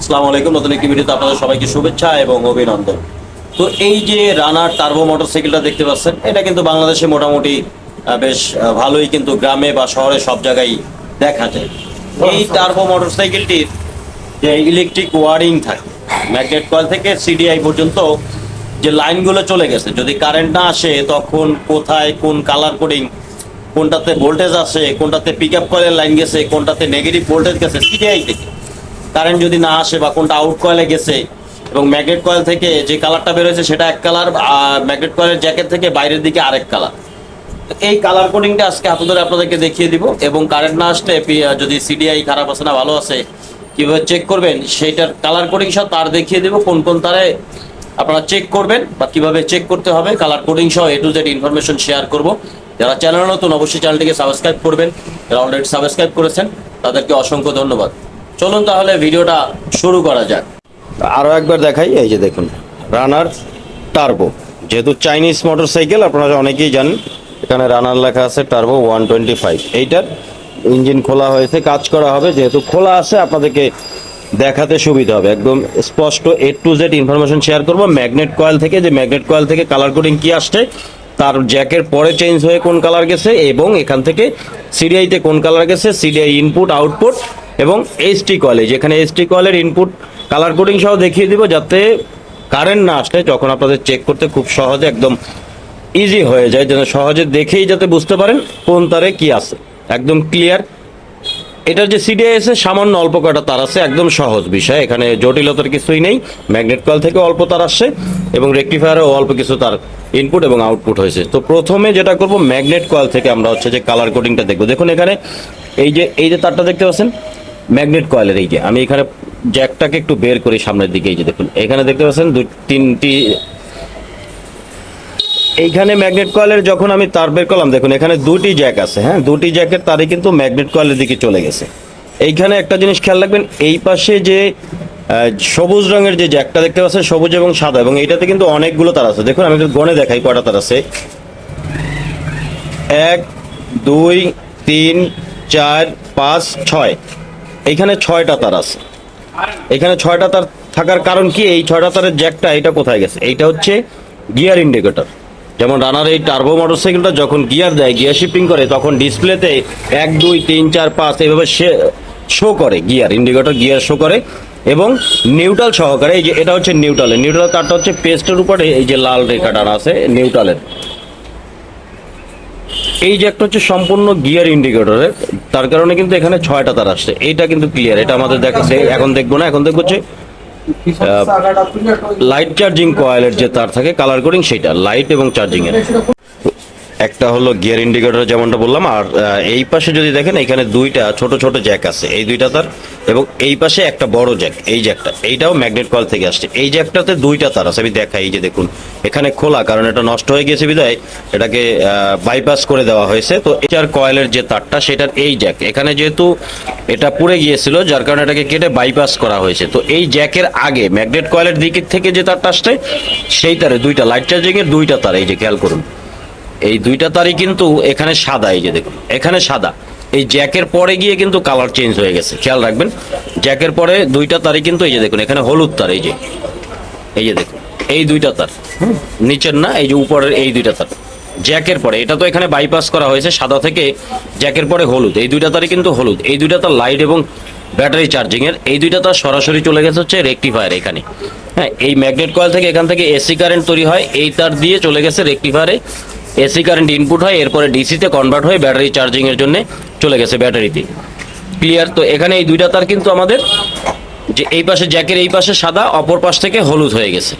আসসালামু আলাইকুম। নতুন একটি ভিডিওতে আপনাদের সবাইকে শুভেচ্ছা এবং অভিনন্দন। তো এই যে রানার টার্বো মোটরসাইকেলটা দেখতে পাচ্ছেন, এটা কিন্তু বাংলাদেশে মোটামুটি বেশ ভালোই কিন্তু গ্রামে বা শহরে সব জায়গায় দেখা যায়। এই টার্বো মোটরসাইকেলটির যে ইলেকট্রিক ওয়ারিং থাকে ম্যাগনেট কয়েল থেকে সিডিআই পর্যন্ত যে লাইনগুলো চলে গেছে, যদি কারেন্ট না আসে, তখন কোথায় কোন কালার কোডিং কোনটাতে ভোল্টেজ আসে, কোনটাতে পিক আপ কয়েলের লাইন গেছে, কোনটাতে নেগেটিভ ভোল্টেজ গেছে সিডিআই থেকে। কারেন্ট যদি না আসে বা কোনটা আউট কয়েলে গেছে এবং ম্যাগনেট কয়েল থেকে যে কালারটা বেরোয়েছে সেটা এক কালার ম্যাগনেট কয়েলের জ্যাকেট থেকে বাইরের দিকে আরেক কালার এই কালার কোডিংটা আজকে হাতে ধরে আপনাদেরকে দেখিয়ে দিব এবং কারেন্ট না আসলে যদি সিডিআই খারাপ আছে না, ভালো আছে, কীভাবে চেক করবেন সেইটার কালার কোডিং সহ তার দেখিয়ে দিব কোন কোন তারে আপনারা চেক করবেন বা কীভাবে চেক করতে হবে কালার কোডিং সহ A to Z information share করব। যারা চ্যানেল নতুন, অবশ্যই চ্যানেলটিকে সাবস্ক্রাইব করবেন। যারা অলরেডি সাবস্ক্রাইব করেছেন, তাদেরকে অসংখ্য ধন্যবাদ। চলুন তাহলে ভিডিওটা শুরু করা যাক। আরও একবার দেখাই, এই যে দেখুন, রানার টার্বো। যেহেতু চাইনিজ মোটরসাইকেল, আপনারা অনেকেই জানেন, এখানে রানার লেখা আছে টার্বো ওয়ান টোয়েন্টি ফাইভ। এইটার ইঞ্জিন খোলা হয়েছে, কাজ করা হবে। যেহেতু খোলা আছে, আপনাদেরকে দেখাতে সুবিধা হবে। একদম স্পষ্ট A to Z information share করব। ম্যাগনেট কয়েল থেকে, যে ম্যাগনেট কয়েল থেকে কালার কোডিং কি আসছে, তার জ্যাকের পরে চেঞ্জ হয়ে কোন কালার গেছে, এবং এখান থেকে সিডিআইতে কোন কালার গেছে সিডিআই ইনপুট আউটপুট এবং এইচটি কয়েলে যেখানে এইচটি কলের ইনপুট কালার কোডিং সহ দেখিয়ে দিব যাতে কারেন্ট না আসলে যখন আপনাদের চেক করতে খুব সহজে একদম ইজি হয়ে যায়, যেন সহজে দেখেই যাতে বুঝতে পারেন কোন তারে কি আছে। একদম ক্লিয়ার এটার যে সিডিআইএস এর সামান্য অল্প কটা তার আছে, একদম সহজ বিষয়। এখানে জটিলতার কিছুই নেই। ম্যাগনেট কল থেকে অল্প তার আসছে এবং রেকটিফায়ারও অল্প কিছু তার ইনপুট এবং আউটপুট হয়েছে। তো প্রথমে যেটা করব ম্যাগনেট কল থেকে আমরা হচ্ছে যে কালার কোডিংটা দেখব। দেখুন এখানে এই যে এই যে তারটা দেখতে পাচ্ছেন ম্যাগনেট কয়েলের এই যে, আমি এখানে জ্যাকটাকে একটু বের করি সামনের দিকে, এই যে দেখুন, এখানে দেখতে পাচ্ছেন দুই, তিনটি, এইখানে ম্যাগনেট কয়েলের যখন আমি তার বের করলাম, দেখুন, এখানে দুটি জ্যাক আছে হ্যাঁ দুটি জ্যাকের তারই কিন্তু ম্যাগনেট কয়েলের দিকে চলে গেছে। এইখানে একটা জিনিস খেয়াল রাখবেন, এই পাশে যে সবুজ রঙের যে জ্যাকটা দেখতে পাচ্ছেন, সবুজ এবং সাদা, এবং এইটাতে কিন্তু অনেকগুলো তার আছে। দেখুন, আমি একটু গণে দেখাই কটা তার আছে। এক, দুই, তিন, চার, পাঁচ, ছয়। এইখানে ছয়টা তার আছে। এখানে ছয়টা তার থাকার কারণ কি? এই ছয়টা তারের জ্যাকটা এটা কোথায় গেছে? এইটা হচ্ছে গিয়ার ইন্ডিকেটর। যেমন রানার এই টার্বো মোটরসাইকেলটা যখন গিয়ার দেয়, গিয়ার শিফটিং করে, তখন ডিসপ্লেতে এক, দুই, তিন, চার, পাঁচ এইভাবে সে শো করে গিয়ার ইন্ডিকেটর, গিয়ার শো করে এবং নিউট্রাল সহকারে এই যে এটা হচ্ছে নিউট্রালের নিউট্রাল তারটা হচ্ছে পেস্টের উপরে এই যে লাল রেখাটা আছে নিউট্রালের এই যে একটা হচ্ছে সম্পূর্ণ গিয়ার ইন্ডিকেটরের তার কারণে কিন্তু এখানে ছয়টা তার আসছে। এইটা কিন্তু ক্লিয়ার এটা আমাদের দেখাচ্ছে এখন দেখব না, এখন দেখব হচ্ছে লাইট চার্জিং কয়েলের যে তার থাকে কালার কোডিং সেটা লাইট এবং চার্জিং এর। একটা হলো গিয়ার ইন্ডিকেটর যেমনটা বললাম, আর এই পাশে যদি দেখেন এখানে দুইটা ছোট ছোট জ্যাক আছে, এই দুইটা তার, এবং এই পাশে একটা বড় জ্যাক, এই জ্যাকটা, এইটাও ম্যাগনেট কয়েল থেকে আসছে। এই জ্যাকটাতে দুইটা তার আছে, আমি দেখাই এই যে দেখুন, এখানে খোলা, কারণ এটা নষ্ট হয়ে গেছে বিদায়, এটাকে বাইপাস করে দেওয়া হয়েছে, তো এটার কয়েলের যে তারটা, সেটার এই জ্যাক, এখানে যেহেতু এটা পুড়ে গিয়েছিল, যার কারণে এটাকে কেটে বাইপাস করা হয়েছে, তো এই জ্যাকের আগে ম্যাগনেট কয়েলের দিক থেকে যে তারটা আসছে, সেই তারে দুইটা লাইট চার্জিং এর দুইটা তার, এই যে খেয়াল করুন। এই দুইটা তারই কিন্তু এখানে সাদা, এই যে দেখুন, এখানে সাদা। এই জ্যাকের পরে গিয়ে কিন্তু কালার চেঞ্জ হয়ে গেছে, খেয়াল রাখবেন। জ্যাকের পরে দুইটা তারই কিন্তু এই যে দেখুন, এখানে হলুদ তার, এই যে। এই যে দেখুন, এই দুইটা তার। নিচের না, এই যে উপরের এই দুইটা তার। জ্যাকের পরে, এটা তো এখানে বাইপাস করা হয়েছে, সাদা থেকে জ্যাকের পরে হলুদ। এই দুইটা তারই কিন্তু হলুদ। এই দুইটা তার লাইট এবং ব্যাটারি চার্জিং এর। এই দুইটা তার সরাসরি চলে গেছে হচ্ছে রেকটিফায়ার এখানে। হ্যাঁ এই ম্যাগনেট কয়েল থেকে এখান থেকে এসি কারেন্ট তৈরি হয়, এই তার দিয়ে চলে গেছে রেকটিফায়ারে এসি কারেন্ট ইনপুট হয়, এরপরে ডিসিতে কনভার্ট হয়ে ব্যাটারি চার্জিং এর জন্য চলে গেছে ব্যাটারিতে ক্লিয়ার তো এখানে এই দুইটা তার কিন্তু আমাদের যে এই পাশে জ্যাকের এই পাশে সাদা, অপর পাশ থেকে হলুদ হয়ে গেছে।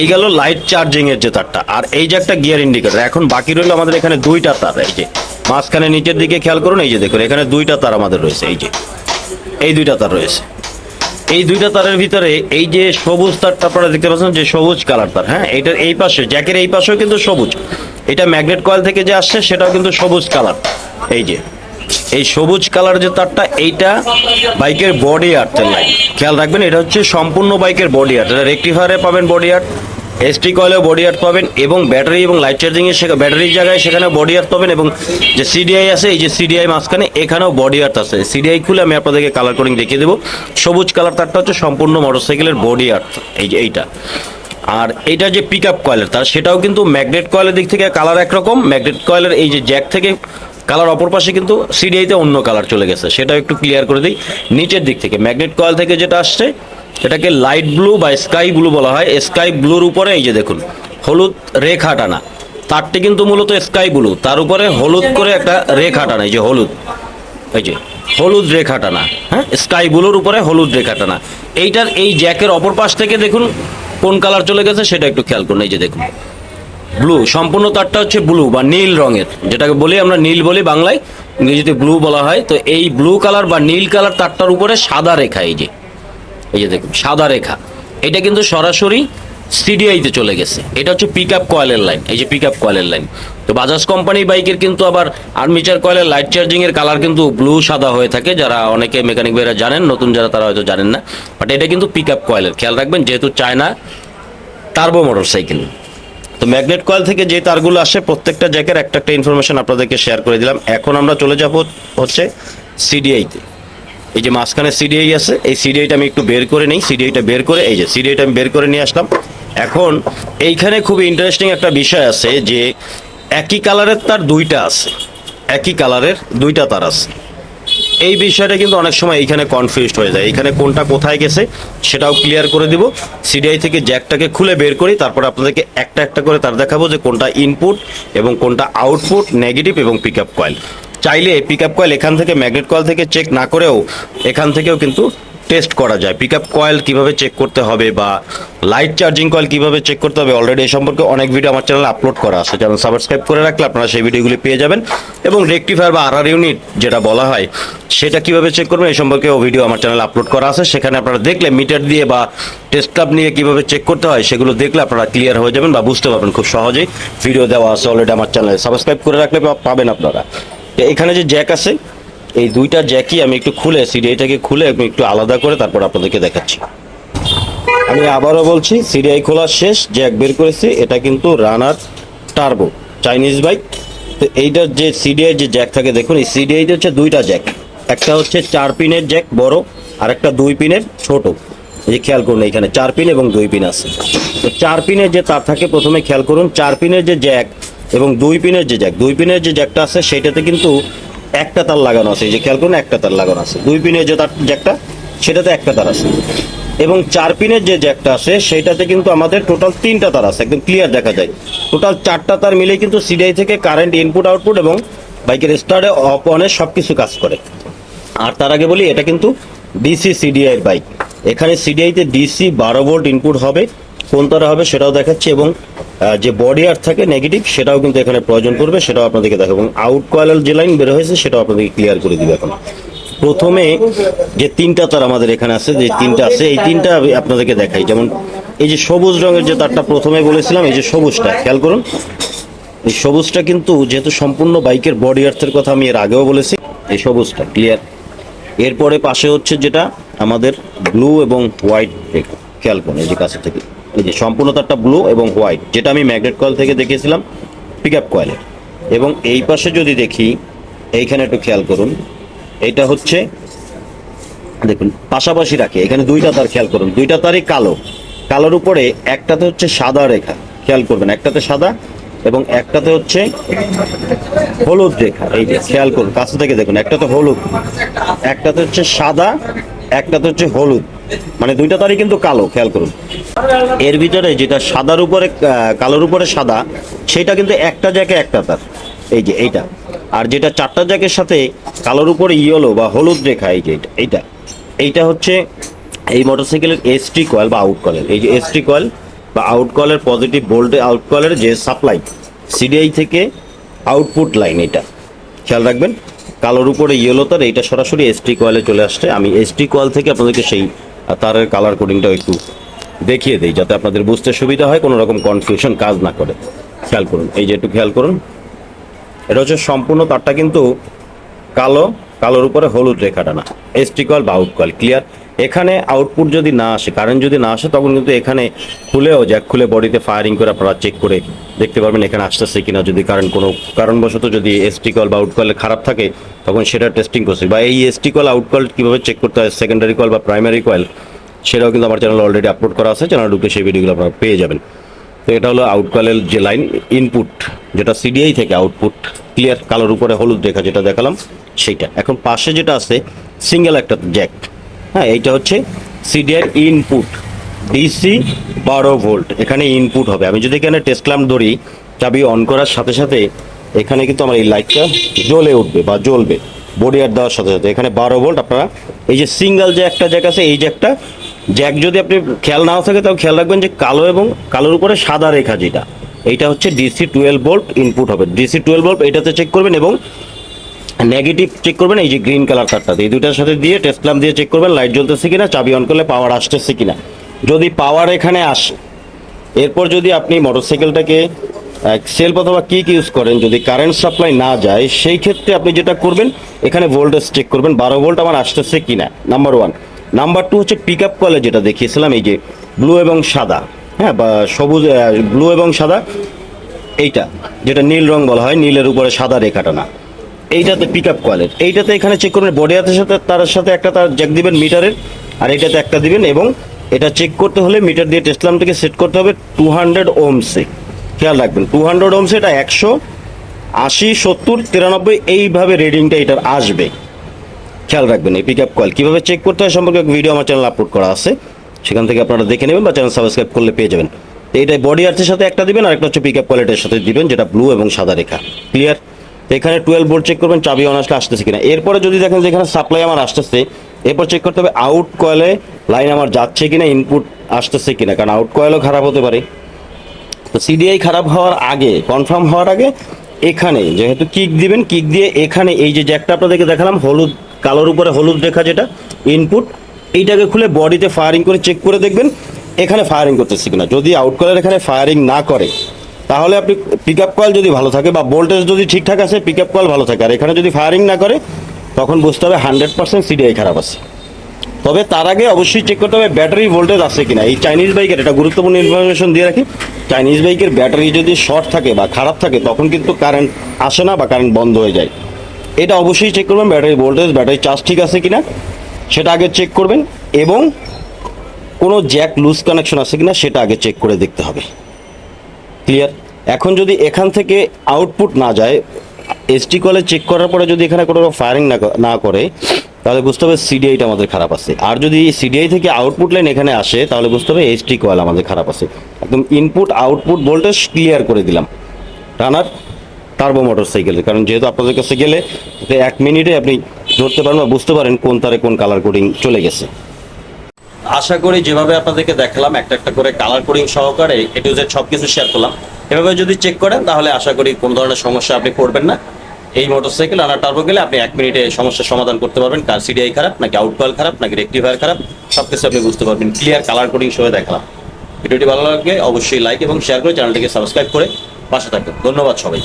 এই গেল লাইট চার্জিং এর যে তারটা, আর এই যে একটা গিয়ার ইন্ডিকেটর এখন বাকি রইল আমাদের এখানে দুইটা তার, এই যে। মাঝখানে নিচের দিকে খেয়াল করুন, এই যে দেখুন, এখানে দুইটা তার আমাদের রয়েছে, এই যে। এই দুইটা তার রয়েছে। এই দুইটা তারের ভিতরে এই যে সবুজ তারটা আপনারা দেখতে পাচ্ছেন যে সবুজ কালার তার হ্যাঁ? এটার এই পাশে, জ্যাকের এই পাশেও কিন্তু সবুজ। এটা ম্যাগনেট কয়েল থেকে যে আসছে, সেটাও কিন্তু সবুজ কালার। এই যে, এই সবুজ কালার যে তারটা, এইটা বাইকের বডি আর্টের লাইন খেয়াল রাখবেন, এটা হচ্ছে সম্পূর্ণ বাইকের বডি আর্ট। এটা রেক্টিফায়ারে পাবেন বডি আর্ট। এসটি কয়েলে বডি আর্ট পাবেন এবং ব্যাটারি এবং লাইট চার্জিং এর সেখানে ব্যাটারির জায়গায় সেখানে বডি আর্ট পাবেন এবং যে সিডিআই আছে, এই যে সিডিআই মাঝখানে এখানেও বডি আর্ট আছে। সিডিআই খুলে আমি আপনাদেরকে কালার কোডিং দেখিয়ে দেবো। সবুজ কালার তারটা হচ্ছে সম্পূর্ণ মোটরসাইকেলের বডি আর্ট এই যে এইটা। আর এটা যে পিক আপ কয়েলের তার সেটাও কিন্তু ম্যাগনেট কয়েলের দিক থেকে কালার একরকম। ম্যাগনেট কয়েলের এই যে জ্যাক থেকে কালার অপর পাশে কিন্তু সিডিআইতে অন্য কালার চলে গেছে। সেটাও একটু ক্লিয়ার করে দিই। নিচের দিক থেকে ম্যাগনেট কয়েল থেকে যেটা আসছে সেটাকে লাইট ব্লু বা স্কাই ব্লু বলা হয়। স্কাই ব্লুর উপরে এই যে দেখুন, হলুদ রেখা টানা। তারটি কিন্তু মূলত স্কাই ব্লু তার উপরে হলুদ করে একটা রেখা টানা, এই যে হলুদ। এই যে হলুদ রেখা টানা হ্যাঁ? স্কাই ব্লুর উপরে হলুদ রেখা টানা। এইটার এই জ্যাকের অপর পাশ থেকে দেখুন, কোন কালার চলে গেছে সেটা একটু খেয়াল করুন, এই যে দেখুন। ব্লু সম্পূর্ণ তারটা হচ্ছে ব্লু বা নীল রঙের। যেটাকে বলি আমরা নীল বলি বাংলায়, ইংরেজিতে ব্লু বলা হয়। তো এই ব্লু কালার বা নীল কালার তারটার উপরে সাদা রেখা, এই যে। এই যে দেখুন, সাদা রেখা। এটা কিন্তু সরাসরি সিডিআইতে চলে গেছে। এটা হচ্ছে পিক আপ কয়েলের লাইন এই যে পিক আপ কয়েলের লাইন তো বাজাজ কোম্পানি বাইকের কিন্তু আবার আর্মিচার কয়েলের লাইট চার্জিং এর কালার কিন্তু ব্লু সাদা হয়ে থাকে। যারা অনেকে মেকানিক ভাইরা জানেন, নতুন যারা তারা হয়তো জানেন না। বাট এটা কিন্তু পিক আপ কয়েলের খেয়াল রাখবেন, যেহেতু চায়না টার্বো মোটর সাইকেল তো ম্যাগনেট কয়েল থেকে যে তারগুলো আসে, প্রত্যেকটা জ্যাকের একটা একটা ইনফরমেশন আপনাদেরকে শেয়ার করে দিলাম। এখন আমরা চলে যাব হচ্ছে সিডিআইতে এই যে মাঝখানে সিডিআই আছে, এই সিডিআইটা আমি একটু বের করে নিই সিডিআইটা বের করে, এই যে সিডিআইটা আমি বের করে নিয়ে আসলাম। এখন এইখানে খুব ইন্টারেস্টিং একটা বিষয় আছে যে একই কালারের তার দুইটা আছে, একই কালারের দুইটা তার আছে। এই বিষয়টা কিন্তু অনেক সময় এইখানে কনফিউজড হয়ে যায় এখানে কোনটা কোথায় গেছে সেটাও ক্লিয়ার করে দিব। সিডিআই থেকে জ্যাকটাকে খুলে বের করি, তারপর আপনাদেরকে একটা একটা করে তার দেখাবো যে কোনটা ইনপুট এবং কোনটা আউটপুট নেগেটিভ এবং পিক আপ কয়েল চাইলে পিক আপ কয়েল এখান থেকে ম্যাগনেট কয়েল থেকে চেক না করেও এখান থেকেও কিন্তু টেস্ট করা যায়। পিক আপ কয়েল কীভাবে চেক করতে হবে বা লাইট চার্জিং কয়েল কীভাবে চেক করতে হবে অলরেডি এই সম্পর্কে অনেক ভিডিও আমার চ্যানেলে আপলোড করা আছে। চ্যানেল সাবস্ক্রাইব করে রাখলে আপনারা সেই ভিডিওগুলি পেয়ে যাবেন এবং রেকটিফায়ার বা আরআর ইউনিট যেটা বলা হয়, সেটা কীভাবে চেক করবেন এই সম্পর্কে ভিডিও আমার চ্যানেলে আপলোড করা আছে। সেখানে আপনারা দেখলে মিটার দিয়ে বা টেস্ট কাপ নিয়ে কীভাবে চেক করতে হয় সেগুলো দেখলে আপনারা ক্লিয়ার হয়ে যাবেন বা বুঝতে পারবেন খুব সহজেই। ভিডিও দেওয়া আছে অলরেডি আমার চ্যানেলে সাবস্ক্রাইব করে রাখলে পাবেন আপনারা। এখানে যে জ্যাক আছে, এই দুইটা জ্যাকই আমি একটু খুলে সিডিআইটাকে খুলে আমি একটু আলাদা করে তারপর আপনাদেরকে দেখাচ্ছি। আমি আবারও বলছি সিডিআই খোলা শেষ, জ্যাক বের করেছি, এটা কিন্তু রানার টার্বো, চাইনিজ বাইক। তো এইটার যে সিডিআই যে জ্যাক থাকে, দেখুন, এই সিডিআইতে হচ্ছে দুইটা জ্যাক। একটা হচ্ছে চার পিনের জ্যাক, বড়, আর একটা দুই পিনের ছোট। এই যে খেয়াল করুন এখানে, চার পিন এবং দুই পিন আছে। তো চার পিনের যে তার থাকে, প্রথমে খেয়াল করুন, চার পিনের যে জ্যাক এবং দুই পিনের যে জ্যাক দুই পিনের যে জ্যাকটা আছে সেটাতে কিন্তু একটা তার লাগানো আছে। যে খেয়াল করুন, একটা তার লাগানো আছে। দুই পিনের যে তার জ্যাকটা সেটাতে একটা তার আছে। এবং চার পিনের যে জ্যাকটা আছে সেটাতে কিন্তু আমাদের টোটাল তিনটা তার আছে। একদম ক্লিয়ার দেখা যায়। টোটাল চারটা তার মিলে কিন্তু সিডিআই থেকে কারেন্ট ইনপুট আউটপুট এবং বাইকের স্টার্টে অফ অনে সব কিছু কাজ করে। আর তার আগে বলি, এটা কিন্তু ডিসি সিডিআই এর বাইক এখানে সিডিআইতে ডিসি বারো ভোল্ট ইনপুট হবে। কোন তারা হবে সেটাও দেখাচ্ছে এবং যে বডি আর থাকে নেগেটিভ সেটাও কিন্তু এখানে প্রয়োজন করবে সেটাও আপনাদেরকে দেখাবো। এবং আউট কয়েলের যে লাইন বের হয়েছে, সেটাও আপনাদেরকে ক্লিয়ার করে দিবে এখন। প্রথমে যে তিনটা তার আমাদের এখানে আছে, যে তিনটা আছে, এই তিনটা আপনাদেরকে দেখাই। যেমন, এই যে সবুজ রঙের যে তারটা প্রথমে বলেছিলাম, এই যে সবুজটা, খেয়াল করুন। এই সবুজটা কিন্তু যেহেতু সম্পূর্ণ বাইকের বডি আর্থের কথা আমি এর আগেও বলেছি, এই সবুজটা ক্লিয়ার এরপরে পাশে হচ্ছে যেটা আমাদের ব্লু এবং হোয়াইট খেয়াল করুন, এই যে কাছে থেকে। এই যে সম্পূর্ণ তারটা ব্লু এবং হোয়াইট, যেটা আমি ম্যাগনেট কয়েল থেকে দেখিয়েছিলাম পিক আপ কয়েলের। এবং এই পাশে যদি দেখি, এইখানে একটু খেয়াল করুন এটা হচ্ছে, দেখুন, পাশাপাশি রাখে, এখানে দুইটা তার খেয়াল করুন, দুইটা তারই কালো। কালোর উপরে একটাতে হচ্ছে সাদা রেখা, খেয়াল করবেন, একটাতে সাদা এবং একটাতে হচ্ছে হলুদ রেখা, এই যে, খেয়াল করুন, কাছে থেকে দেখুন, একটাতে হলুদ, একটাতে হচ্ছে সাদা, একটাতে হচ্ছে হলুদ। মানে দুইটা তারই কিন্তু কালো, খেয়াল করুন। এর ভিতরে যেটা সাদার উপরে কালোর উপরে সাদা, সেটা কিন্তু একটা জায়গায় একটা তার। এই যে এইটা। আর যেটা চারটা জায়গার সাথে কালোর উপরে ইয়েলো বা হলুদ রেখা, এই যে এইটা এইটা। হচ্ছে এই মোটরসাইকেলের এসটি কয়েল বা আউট কয়েল এই যে এসটি কয়েল বা আউট কয়েলের পজিটিভ ভোল্টে আউট কয়েলের যে সাপ্লাই সিডিআই থেকে আউটপুট লাইন এটা। খেয়াল রাখবেন, কালোর উপরে ইয়েলো তার, এইটা সরাসরি এসটি কয়েলে চলে আসছে। আমি এসটি কয়েল থেকে আপনাদেরকে সেই আহ, তারের কালার কোডিংটাও একটু দেখিয়ে দিই যাতে আপনাদের বুঝতে সুবিধা হয় কোনো রকম কনফিউশন কাজ না করে। খেয়াল করুন এই যে একটু খেয়াল করুন। এটা হচ্ছে সম্পূর্ণ তারটা কিন্তু কালো কালোর উপরে হলুদ রেখাটা না এসটি কল বা আউট কল ক্লিয়ার এখানে আউটপুট যদি না আসে কারেন্ট যদি না আসে, তখন কিন্তু এখানে খুলেও জ্যাক খুলে বডিতে ফায়ারিং করে আপনারা চেক করে দেখতে পারবেন এখানে আসতেছে কিনা যদি কারেন্ট কোনো কারণবশত যদি এসটি কল বা আউট কল খারাপ থাকে, তখন সেটা টেস্টিং করছে। বা এই এসটি কল আউট কল কীভাবে চেক করতে হয় সেকেন্ডারি কল বা প্রাইমারি কয়েল সেটাও কিন্তু আমার চ্যানেলে অলরেডি আপলোড করা আছে চ্যানেল ঢুকে সেই ভিডিওগুলো আপনারা পেয়ে যাবেন। তো এটা হলো আউট কয়েলের যে লাইন ইনপুট যেটা সিডিআই থেকে আউটপুট ক্লিয়ার কালোর উপরে হলুদ রেখা যেটা দেখালাম। সেইটা। এখন পাশে যেটা আছে সিঙ্গেল একটা জ্যাক হ্যাঁ এইটা হচ্ছে সিডিআই ইনপুট ডিসি বারো ভোল্ট এখানে ইনপুট হবে। আমি যদি এখানে টেস্ট ল্যাম্প ধরি, চাবি অন করার সাথে সাথে এখানে কিন্তু আমার এই লাইটটা জ্বলে উঠবে বা জ্বলবে বডি দেওয়ার সাথে সাথে। এখানে বারো ভোল্ট আপনারা এই যে সিঙ্গেল যে একটা জ্যাক আছে, এই জ্যাকটা জ্যাক যদি আপনি খেয়াল নাও থাকে, তাও খেয়াল রাখবেন যে কালো এবং কালোর উপরে সাদা রেখা যেটা, এইটা হচ্ছে ডিসি টুয়েলভ ভোল্ট ইনপুট হবে। ডিসি টুয়েলভ ভোল্ট এটাতে চেক করবেন এবং নেগেটিভ চেক করবেন, এই যে গ্রিন কালার তারটাতে এই দুটার সাথে দিয়ে টেস্ট ল্যাম্প দিয়ে চেক করবেন লাইট জ্বলতেছে কিনা, চাবি অন করলে পাওয়ার আসতেছে কিনা। যদি পাওয়ার এখানে আসে, এরপর যদি আপনি মোটরসাইকেলটাকে সেলফ অথবা কিক ইউজ করেন, যদি কারেন্ট সাপ্লাই না যায়, সেই ক্ষেত্রে আপনি যেটা করবেন, এখানে ভোল্টেজ চেক করবেন, বারো ভোল্ট আমার আসতেছে কিনা নাম্বার ওয়ান নাম্বার টু হচ্ছে পিক আপ কলে যেটা দেখিয়েছিলাম, এই যে ব্লু এবং সাদা। হ্যাঁ বা সবুজ ব্লু এবং সাদা, এইটা, যেটা নীল রং বলা হয়, নীলের উপরে সাদা রেখাটা না। এইটাতে পিক আপ কয়েলের এইটাতে এখানে চেক করবেন বডি হাতের সাথে, তার সাথে একটা তার জ্যাক দিবেন মিটারের আর এইটাতে একটা দিবেন এবং এটা চেক করতে হলে মিটার দিয়ে টেস্টলাম থেকে সেট করতে হবে টু হান্ড্রেড ওমসে খেয়াল রাখবেন টু হান্ড্রেড ওমসে এটা একশো আশি, সত্তর, তিরানব্বই, এইভাবে রিডিংটা এটার আসবে। খেয়াল রাখবেন এই পিক আপ কয়েল কীভাবে চেক করতে হয় সম্পর্কে ভিডিও আমার চ্যানেল আপলোড করা আছে। সেখান থেকে আপনারা দেখে নেবেন বা চ্যানেল সাবস্ক্রাইব করলে পেয়ে যাবেন। তো এইটা বডি আর্থের সাথে একটা দিবেন, আর একটা হচ্ছে পিক আপ কোয়ালিটির সাথে দিবেন, যেটা ব্লু এবং সাদা রেখা। ক্লিয়ার এখানে টুয়েলভ ভোল্ট চেক করবেন, চাবি অন আসলে আসতেছে কিনা। এরপরে যদি দেখেন যে এখানে সাপ্লাই আমার আসতেছে, এরপর চেক করতে হবে আউট কয়েলে লাইন আমার যাচ্ছে কিনা ইনপুট আসতেছে কিনা, কারণ আউট কয়েলও খারাপ হতে পারে। তো সিডিআই খারাপ হওয়ার আগে কনফার্ম হওয়ার আগে এখানে, যেহেতু কিক দিবেন কিক দিয়ে এখানে এই যে জ্যাকটা আপনাদেরকে দেখালাম, হলুদ, কালোর উপরে হলুদ রেখা যেটা ইনপুট এইটাকে খুলে বডিতে ফায়ারিং করে চেক করে দেখবেন, এখানে ফায়ারিং করতেছে কিনা। যদি আউট কয়েলের এখানে ফায়ারিং না করে তাহলে আপনি পিক আপ কয়েল যদি ভালো থাকে বা ভোল্টেজ যদি ঠিকঠাক আছে পিক আপ কয়েল ভালো থাকে। আর এখানে যদি ফায়ারিং না করে, তখন বুঝতে হবে হান্ড্রেড পার্সেন্ট সিডিআই খারাপ আছে। তবে তার আগে অবশ্যই চেক করতে হবে ব্যাটারি ভোল্টেজ আছে কিনা। এই চাইনিজ বাইকের এটা গুরুত্বপূর্ণ ইনফরমেশন দিয়ে রাখি। চাইনিজ বাইকের ব্যাটারি যদি শর্ট থাকে বা খারাপ থাকে, তখন কিন্তু কারেন্ট আসে না বা কারেন্ট বন্ধ হয়ে যায়। এটা অবশ্যই চেক করবেন ব্যাটারি ভোল্টেজ ব্যাটারি চার্জ ঠিক আছে কিনা। সেটা আগে চেক করবেন এবং কোনো জ্যাক লুজ কানেকশন আছে কিনা, সেটা আগে চেক করে দেখতে হবে। ক্লিয়ার এখন যদি এখান থেকে আউটপুট না যায় এসটি কলে চেক করার পরে যদি এখানে কোনো ফায়ারিং না না করে, তাহলে বুঝতে হবে সিডিআইটা আমাদের খারাপ আছে। আর যদি সিডিআই থেকে আউটপুট লাইন এখানে আসে, তাহলে বুঝতে হবে এসটি কয়েল আমাদের খারাপ আছে। একদম ইনপুট আউটপুট ভোল্টেজ ক্লিয়ার করে দিলাম। টানার টার্বো মোটর সাইকেলের কারণ যেহেতু আপনাদের কাছে গেলে, এক মিনিটে আপনি ধরতে পারেন বা বুঝতে পারেন কোন তারে কোন কালার কোডিং চলে গেছে। আশা করি যেভাবে আপনাদেরকে দেখালাম, একটা একটা করে কালার কোডিং সহকারে এ টু জেড সব কিছু শেয়ার করলাম। এভাবে যদি চেক করেন, তাহলে আশা করি কোনো ধরনের সমস্যা আপনি করবেন না। এই মোটরসাইকেল আনার টার্বো গেলে আপনি এক মিনিটে সমস্যার সমাধান করতে পারবেন। কার সিডিআই খারাপ, নাকি আউট কয়েল খারাপ, নাকি রেক্টিফায়ার খারাপ সব কিছু আপনি বুঝতে পারবেন। ক্লিয়ার কালার কোডিং সহ দেখালাম। ভিডিওটি ভালো লাগলে অবশ্যই লাইক এবং শেয়ার করে চ্যানেলটিকে সাবস্ক্রাইব করে পাশে থাকবেন। ধন্যবাদ সবাই